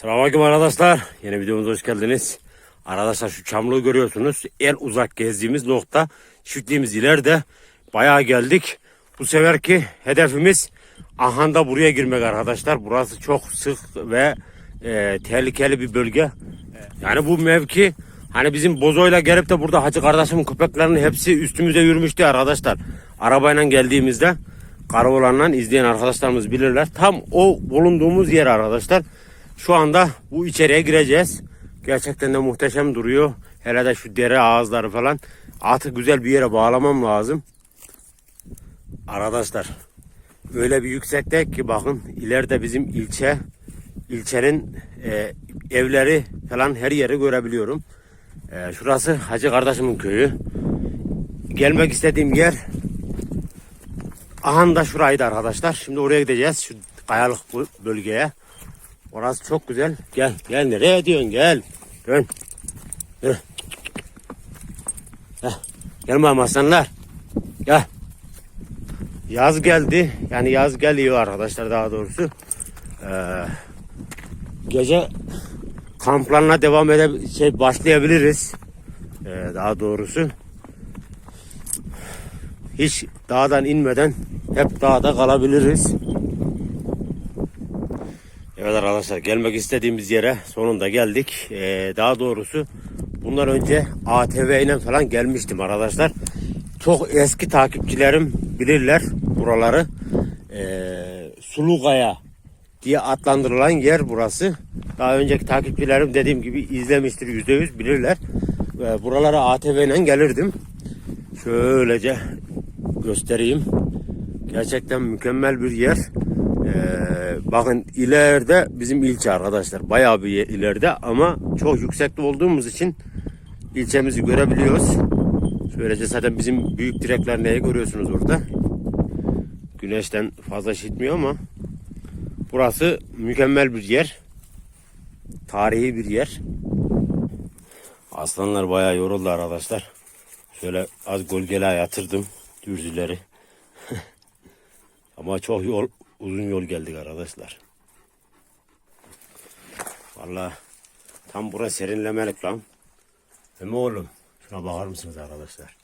Selamünaleyküm arkadaşlar. Yeni videomuza hoş geldiniz. Arkadaşlar şu çamlığı görüyorsunuz. En uzak gezdiğimiz nokta. Çiftliğimiz ileride. Bayağı geldik. Bu seferki hedefimiz Ahanda buraya girmek arkadaşlar. Burası çok sık ve e, tehlikeli bir bölge. Yani bu mevki hani bizim bozoyla gelip de burada hacı kardeşimin köpeklerinin hepsi üstümüze yürümüştü arkadaşlar. Arabayla geldiğimizde karaolanla izleyen arkadaşlarımız bilirler. Tam o bulunduğumuz yer arkadaşlar. Şu anda bu içeriye gireceğiz. Gerçekten de muhteşem duruyor. Hele de şu dere ağızları falan. Atı güzel bir yere bağlamam lazım. Arkadaşlar öyle bir yüksekte ki bakın ileride bizim ilçe ilçenin e, evleri falan her yeri görebiliyorum. E, şurası Hacı kardeşimin köyü. Gelmek istediğim yer Ahan da şuraydı arkadaşlar. Şimdi oraya gideceğiz. Şu kayalık bölgeye. Orası çok güzel. Gel gel nereye diyorsun gel. Dön. Heh. Gel bakalım aslanlar. Gel. Yaz geldi. Yani yaz geliyor arkadaşlar daha doğrusu. Ee, gece kamplarına devam ede şey başlayabiliriz. Ee, daha doğrusu. Hiç dağdan inmeden hep dağda kalabiliriz. Arkadaşlar gelmek istediğimiz yere sonunda geldik. Ee, daha doğrusu bundan önce ATV ile falan gelmiştim arkadaşlar. Çok eski takipçilerim bilirler buraları. Ee, Sulugaya diye adlandırılan yer burası. Daha önceki takipçilerim dediğim gibi izlemiştir %100 bilirler. Ee, buralara ATV ile gelirdim. Şöylece göstereyim. Gerçekten mükemmel bir yer. Ee, bakın ileride bizim ilçe arkadaşlar. Bayağı bir ileride ama çok yüksekte olduğumuz için ilçemizi görebiliyoruz. Şöylece zaten bizim büyük direkler neyi görüyorsunuz orada. Güneşten fazla şişmiyor ama burası mükemmel bir yer. Tarihi bir yer. Aslanlar bayağı yoruldu arkadaşlar. Şöyle az gölgele yatırdım dürzüleri. Ama çok yol, uzun yol geldik arkadaşlar. Vallahi tam bura serinlemelik lan. Değil mi oğlum? Şuna bakar mısınız arkadaşlar?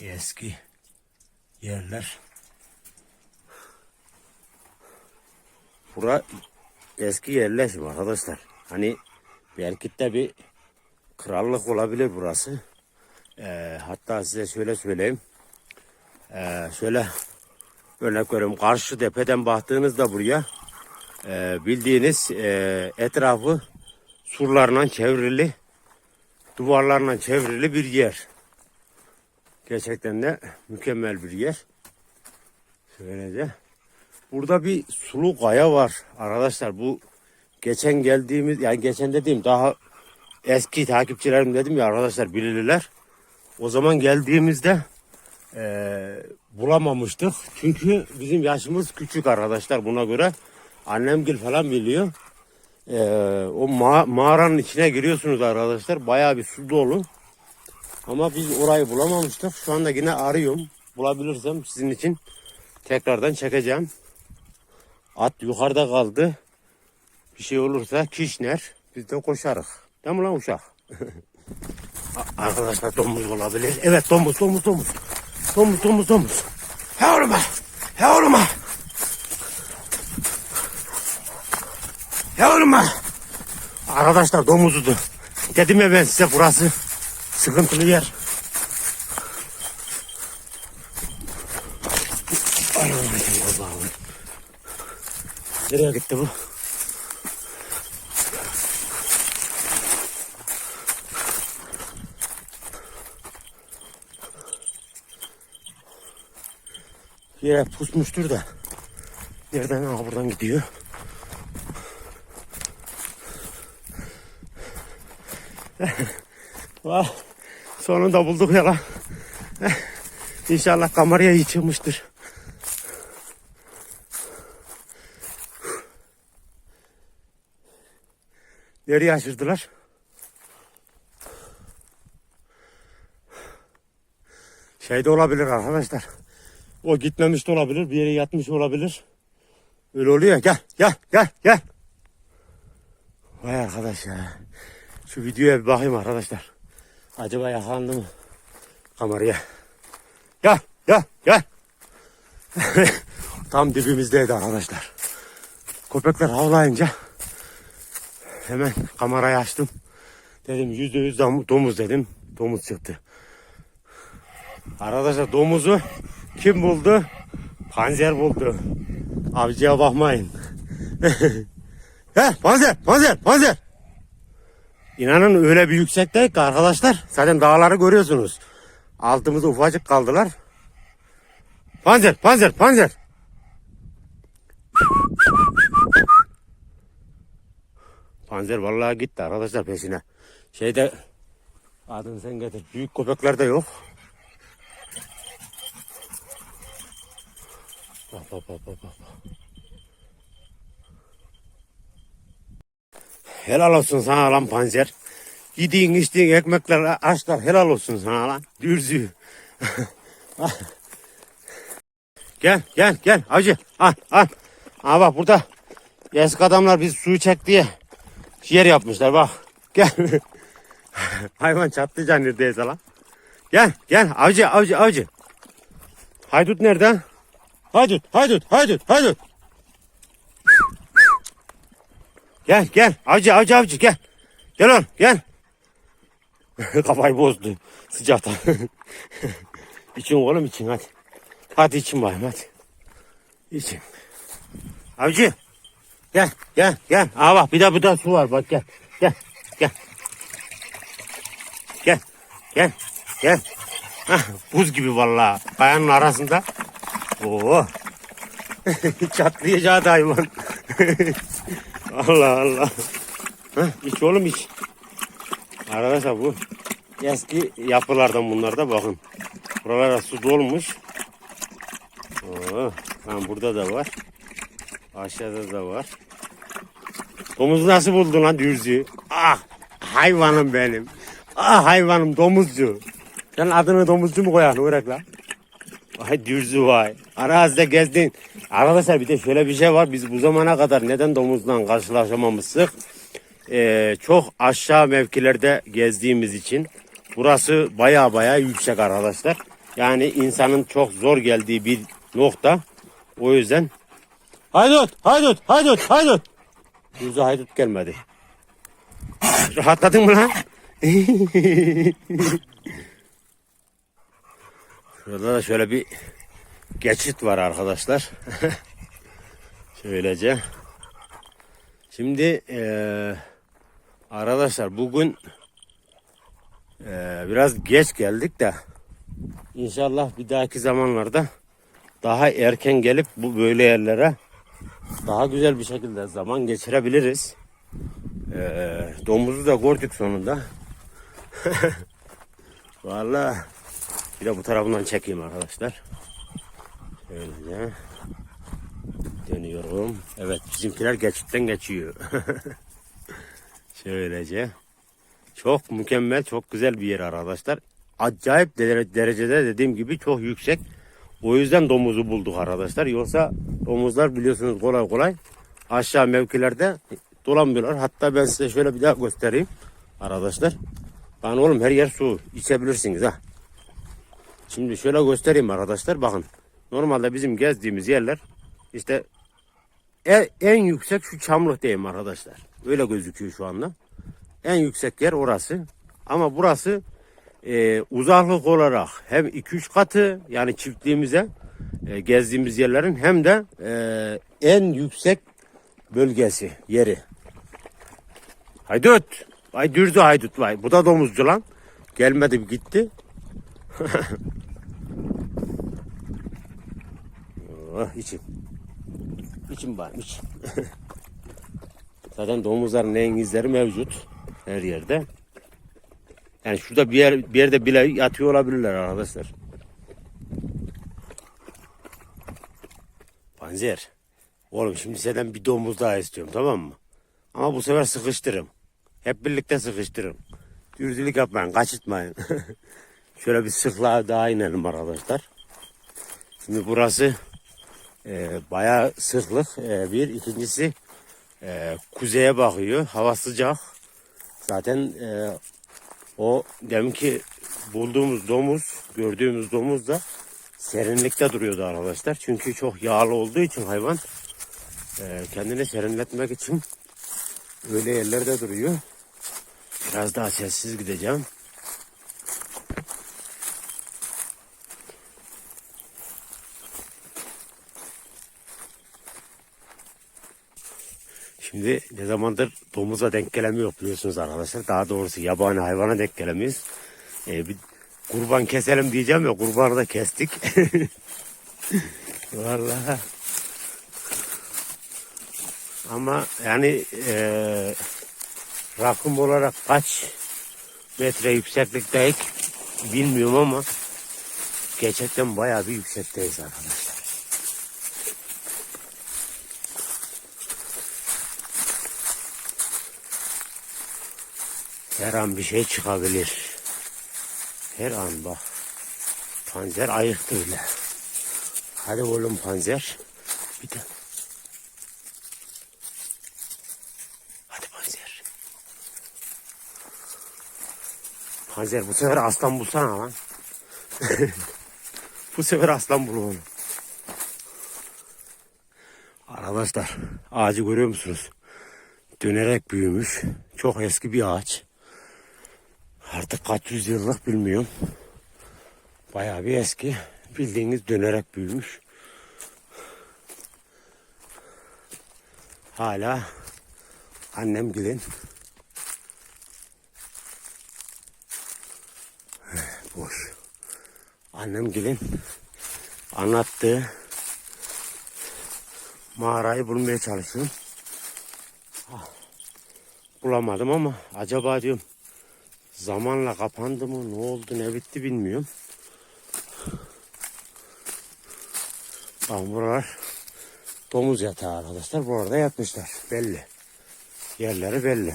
Eski yerler. Bura eski yerleşim arkadaşlar. Hani belki de bir krallık olabilir burası. Ee, hatta size şöyle söyleyeyim. Ee, şöyle örnek veriyorum. Karşı tepeden baktığınızda buraya e, bildiğiniz e, etrafı surlarla çevrili duvarlarla çevrili bir yer. Gerçekten de mükemmel bir yer. Şöylece. Burada bir sulu kaya var arkadaşlar. Bu geçen geldiğimiz yani geçen dediğim daha eski takipçilerim dedim ya arkadaşlar bilirler. O zaman geldiğimizde eee, bulamamıştık. Çünkü bizim yaşımız küçük arkadaşlar buna göre. Annemgil falan biliyor. Eee, o ma- mağaranın içine giriyorsunuz arkadaşlar. Bayağı bir su dolu. Ama biz orayı bulamamıştık. Şu anda yine arıyorum. Bulabilirsem sizin için tekrardan çekeceğim. At yukarıda kaldı. Bir şey olursa kişner. Biz de koşarız. Değil mi lan uşak? Arkadaşlar domuz olabilir. Evet domuz domuz domuz. Domuz domuz domuz. Yavruma. Yavruma. Yavruma. Arkadaşlar domuzudu. Dedim ya ben size burası sıkıntılı yer. Nereye gitti bu? Yere pusmuştur da. Nereden? Aa, buradan gidiyor. Vah, sonunda bulduk ya lan. İnşallah kameraya iyi çıkmıştır. Nereye aşırdılar? Şey de olabilir arkadaşlar. O gitmemiş de olabilir. Bir yere yatmış olabilir. Öyle oluyor. Gel gel gel gel. Vay arkadaş ya. Şu videoya bir bakayım arkadaşlar. Acaba yakalandı mı? Kameraya. Gel gel gel. Tam dibimizdeydi arkadaşlar. Köpekler havlayınca hemen kamerayı açtım. Dedim yüzde yüz dom- domuz dedim. Domuz çıktı. Arkadaşlar domuzu kim buldu? Panzer buldu. Avcıya bakmayın. He panzer panzer panzer. İnanın öyle bir yüksekte ki arkadaşlar. Zaten dağları görüyorsunuz. Altımızda ufacık kaldılar. Panzer panzer panzer. Panzer vallahi gitti arkadaşlar peşine. Şeyde adını sen getir. Büyük köpekler de yok. Bak bak bak bak. Helal olsun sana lan panzer. Yediğin içtiğin ekmekler açlar helal olsun sana lan. Dürzü. gel gel gel acı al al. Aa bak burada eski adamlar biz suyu çek diye yer yapmışlar bak. Gel. Hayvan çatlayacak neredeyse lan. Gel gel avcı avcı avcı. Haydut nerede? Haydut haydut haydut haydut. Gel gel avcı avcı avcı gel. Gel oğlum gel. Kafayı bozdu sıcaktan. için oğlum için hadi. Hadi için bayım hadi. İçin. Avcı. Gel gel gel. Aa bak bir de bir de su var bak gel. Gel gel. Gel gel gel. Hah, buz gibi vallahi. Kayanın arasında. Oo. Çatlayacağı da hayvan. Allah Allah. Hah, iç oğlum iç. Arkadaşlar bu eski yapılardan bunlar da bakın. Buralara su dolmuş. Oo, ha, burada da var. Aşağıda da var. Domuz nasıl buldun lan dürzü? Ah hayvanım benim. Ah hayvanım domuzcu. Sen adını domuzcu mu koyan Uğrak lan? Vay dürzü vay. Arazide gezdin. Arkadaşlar bir de şöyle bir şey var. Biz bu zamana kadar neden domuzla karşılaşamamıştık? Ee, çok aşağı mevkilerde gezdiğimiz için. Burası baya baya yüksek arkadaşlar. Yani insanın çok zor geldiği bir nokta. O yüzden Haydut, haydut, haydut, haydut. Yüzü haydut gelmedi. Rahatladın mı lan? Şurada da şöyle bir geçit var arkadaşlar. Şöylece. Şimdi eee, arkadaşlar bugün eee, biraz geç geldik de inşallah bir dahaki zamanlarda daha erken gelip bu böyle yerlere daha güzel bir şekilde zaman geçirebiliriz. Ee, domuzu da gördük sonunda. Vallahi bir de bu tarafından çekeyim arkadaşlar. Şöyle dönüyorum. Evet bizimkiler geçitten geçiyor. Şöylece. Çok mükemmel, çok güzel bir yer arkadaşlar. Acayip dere- derecede dediğim gibi çok yüksek. O yüzden domuzu bulduk arkadaşlar. Yoksa domuzlar biliyorsunuz kolay kolay aşağı mevkilerde dolanmıyorlar. Hatta ben size şöyle bir daha göstereyim arkadaşlar. Lan oğlum her yer su. içebilirsiniz ha. Şimdi şöyle göstereyim arkadaşlar. Bakın. Normalde bizim gezdiğimiz yerler işte en, en yüksek şu çamlık diyeyim arkadaşlar. Öyle gözüküyor şu anda. En yüksek yer orası. Ama burası e, uzaklık olarak hem 2-3 katı yani çiftliğimize e, gezdiğimiz yerlerin hem de e, en yüksek bölgesi yeri. Haydut. Vay dürdü haydut vay. Bu da domuzcu lan. Gelmedi gitti. Oh, içim. İçim var iç. Zaten domuzların en izleri mevcut her yerde. Yani şurada bir yer bir yerde bile yatıyor olabilirler arkadaşlar. Panzer. Oğlum şimdi senden bir domuz daha istiyorum tamam mı? Ama bu sefer sıkıştırırım. Hep birlikte sıkıştırırım. Dürzülük yapmayın, kaçırtmayın. Şöyle bir sıklığa daha inelim arkadaşlar. Şimdi burası e, bayağı sıklık. E, bir, ikincisi e, kuzeye bakıyor. Hava sıcak. Zaten e, o deminki bulduğumuz domuz, gördüğümüz domuz da serinlikte duruyordu arkadaşlar. Çünkü çok yağlı olduğu için hayvan e, kendini serinletmek için öyle yerlerde duruyor. Biraz daha sessiz gideceğim. Şimdi ne zamandır domuza denk gelemiyor biliyorsunuz arkadaşlar. Daha doğrusu yabani hayvana denk gelemiyoruz. Ee, bir kurban keselim diyeceğim ya kurbanı da kestik. Vallahi. Ama yani eee rakım olarak kaç metre yükseklikteyiz bilmiyorum ama gerçekten bayağı bir yüksekteyiz arkadaşlar. Her an bir şey çıkabilir. Her an bak. Panzer ayıktı bile. Hadi oğlum panzer. Bir de. Hadi panzer. Panzer bu sefer aslan bulsana lan. bu sefer aslan bul onu. Arkadaşlar ağacı görüyor musunuz? Dönerek büyümüş. Çok eski bir ağaç. Artık kaç yüzyıllık bilmiyorum. Bayağı bir eski. Bildiğiniz dönerek büyümüş. Hala annem gelin. Boş. Annem gelin anlattığı mağarayı bulmaya çalışıyorum. Ah, Bulamadım ama acaba diyorum zamanla kapandı mı ne oldu ne bitti bilmiyorum. Bakın buralar domuz yatağı arkadaşlar. Burada yatmışlar. Belli. Yerleri belli.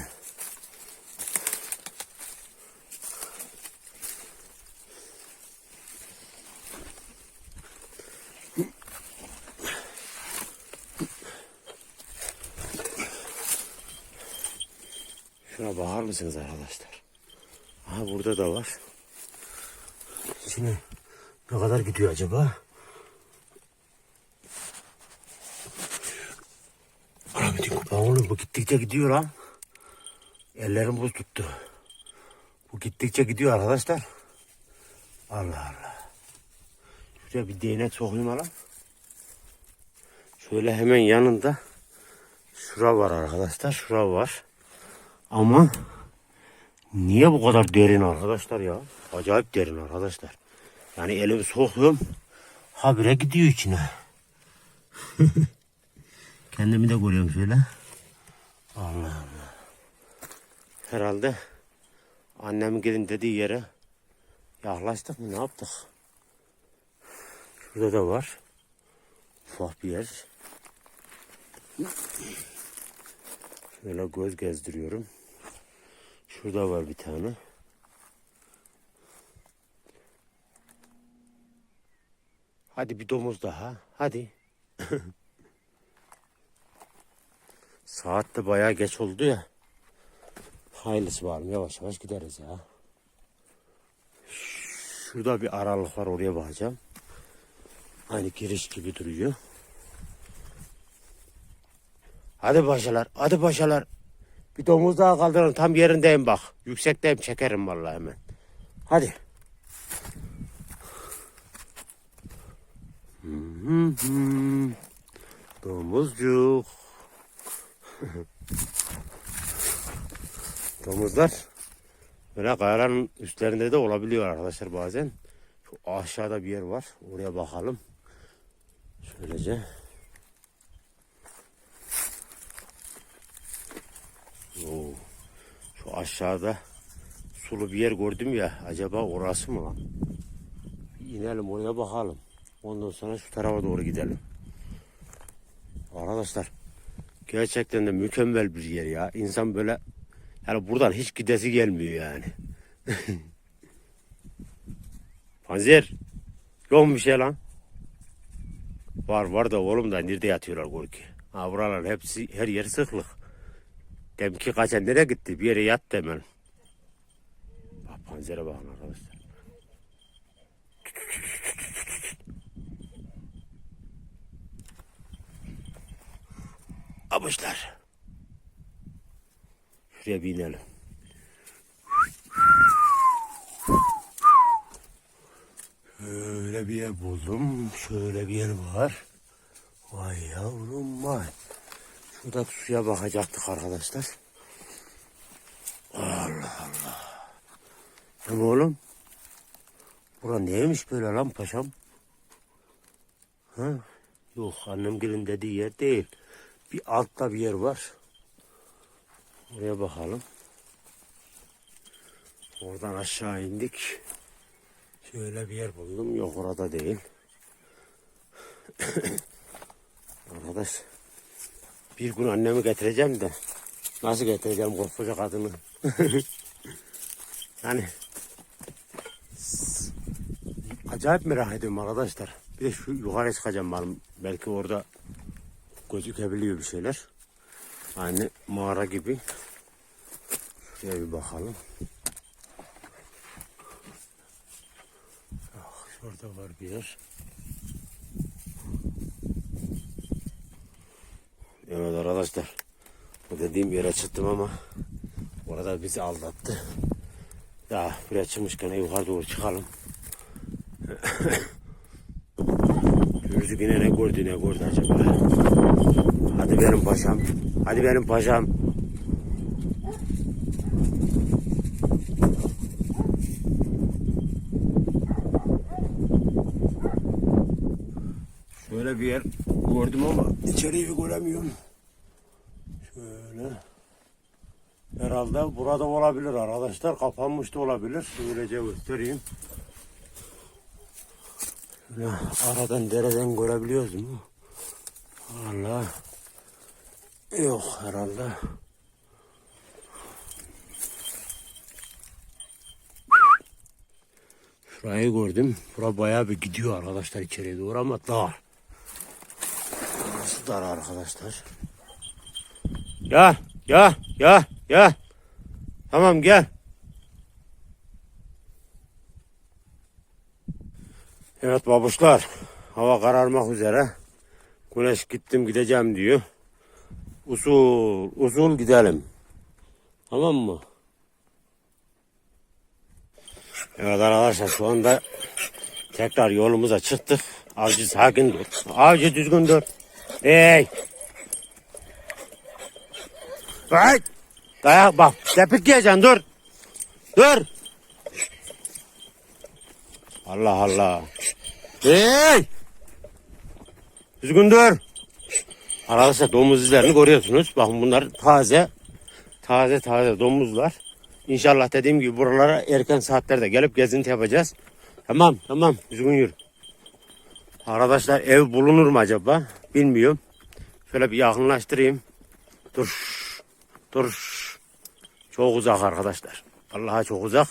Şuna bakar mısınız arkadaşlar? Aha burada da var. Şimdi ne kadar gidiyor acaba? Rahmetin kupa oğlum bu gittikçe gidiyor lan. Ellerim buz tuttu. Bu gittikçe gidiyor arkadaşlar. Allah Allah. Şuraya bir değnek sokayım lan. Şöyle hemen yanında şura var arkadaşlar. Şura var. Ama niye bu kadar derin arkadaşlar ya? Acayip derin arkadaşlar. Yani elimi sokuyorum. Habire gidiyor içine. Kendimi de görüyorum şöyle. Allah Allah. Herhalde annemin gelin dediği yere yaklaştık mı ne yaptık? Şurada da var. Ufak bir yer. Şöyle göz gezdiriyorum. Şurada var bir tane. Hadi bir domuz daha. Hadi. Saat de bayağı geç oldu ya. Hayırlısı var mı? Yavaş yavaş gideriz ya. Şurada bir aralık var oraya bakacağım. Aynı giriş gibi duruyor. Hadi paşalar, hadi paşalar. Bir domuz daha kaldırın tam yerindeyim bak. Yüksekteyim çekerim vallahi hemen. Hadi. Domuzcuk. Domuzlar böyle kayaların üstlerinde de olabiliyor arkadaşlar bazen. Şu aşağıda bir yer var. Oraya bakalım. Şöylece. Oo. Şu aşağıda sulu bir yer gördüm ya. Acaba orası mı lan? İnelim oraya bakalım. Ondan sonra şu tarafa doğru gidelim. Arkadaşlar gerçekten de mükemmel bir yer ya. İnsan böyle yani buradan hiç gidesi gelmiyor yani. Panzer yok mu bir şey lan? Var var da oğlum da nerede yatıyorlar korku. Ha buralar hepsi her yer sıklık. Demki kaçan nereye gitti? Bir yere yat demel. Bak panzere bakın arkadaşlar. Abuşlar. Şuraya bir inelim. Şöyle bir yer buldum. Şöyle bir yer var. Vay yavrum vay. Şurada suya bakacaktık arkadaşlar. Allah Allah. Hem oğlum. Bura neymiş böyle lan paşam? Ha? Yok annem gelin dediği yer değil. Bir altta bir yer var. Oraya bakalım. Oradan aşağı indik. Şöyle bir yer buldum. Yok orada değil. Arkadaş bir gün annemi getireceğim de nasıl getireceğim koskoca kadını? yani acayip merak ediyorum arkadaşlar. Bir de şu yukarı çıkacağım benim. Belki orada gözükebiliyor bir şeyler. Aynı mağara gibi. Şuraya bir bakalım. Ah, şurada var bir yer. Evet arkadaşlar. Bu dediğim yere çıktım ama orada bizi aldattı. Ya buraya çıkmışken yukarı doğru çıkalım. Gözü yine ne gördü ne gördü acaba? Hadi benim paşam. Hadi benim paşam. Şöyle bir yer gördüm ama içeriği göremiyorum. Şöyle. Herhalde burada olabilir arkadaşlar. Kapanmış da olabilir. Böylece göstereyim. Şöyle aradan dereden görebiliyoruz mu? Allah. Yok herhalde. Şurayı gördüm. Bura bayağı bir gidiyor arkadaşlar içeriye doğru ama dar. Burası dar arkadaşlar. Ya ya ya ya. Tamam gel. Evet babuşlar. Hava kararmak üzere. Güneş gittim gideceğim diyor. Usul usul gidelim. Tamam mı? Evet arkadaşlar şu anda tekrar yolumuza çıktık. Avcı sakin dur. Avcı düzgün dur. Hey. Ay. Dayak bak. Tepik yiyeceksin dur. Dur. Allah Allah. Hey. Düzgün dur. Arkadaşlar domuz izlerini görüyorsunuz. Bakın bunlar taze. Taze taze domuzlar. İnşallah dediğim gibi buralara erken saatlerde gelip gezinti yapacağız. Tamam tamam düzgün yürü. Arkadaşlar ev bulunur mu acaba? Bilmiyorum. Şöyle bir yakınlaştırayım. Dur. Dur. Çok uzak arkadaşlar. Allah'a çok uzak.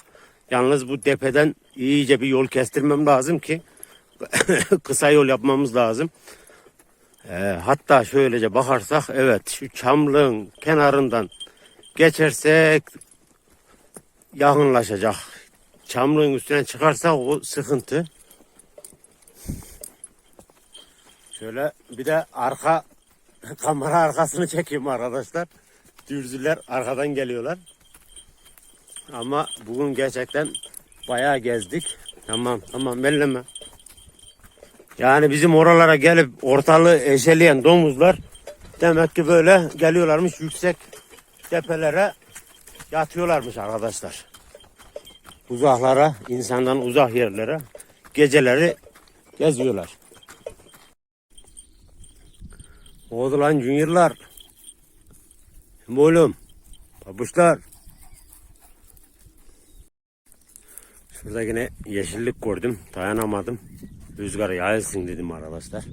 Yalnız bu tepeden iyice bir yol kestirmem lazım ki kısa yol yapmamız lazım. Ee, hatta şöylece bakarsak evet şu çamlığın kenarından geçersek yakınlaşacak. Çamlığın üstüne çıkarsak o sıkıntı. Şöyle bir de arka kamera arkasını çekeyim arkadaşlar. Dürzüler arkadan geliyorlar. Ama bugün gerçekten bayağı gezdik. Tamam tamam belleme. Yani bizim oralara gelip ortalığı eşeleyen domuzlar demek ki böyle geliyorlarmış yüksek tepelere yatıyorlarmış arkadaşlar. Uzaklara, insandan uzak yerlere geceleri geziyorlar. Oldu lan juniorlar. Oğlum, babuşlar. Şurada yine yeşillik gördüm. Dayanamadım. Rüzgar yayılsın dedim arkadaşlar.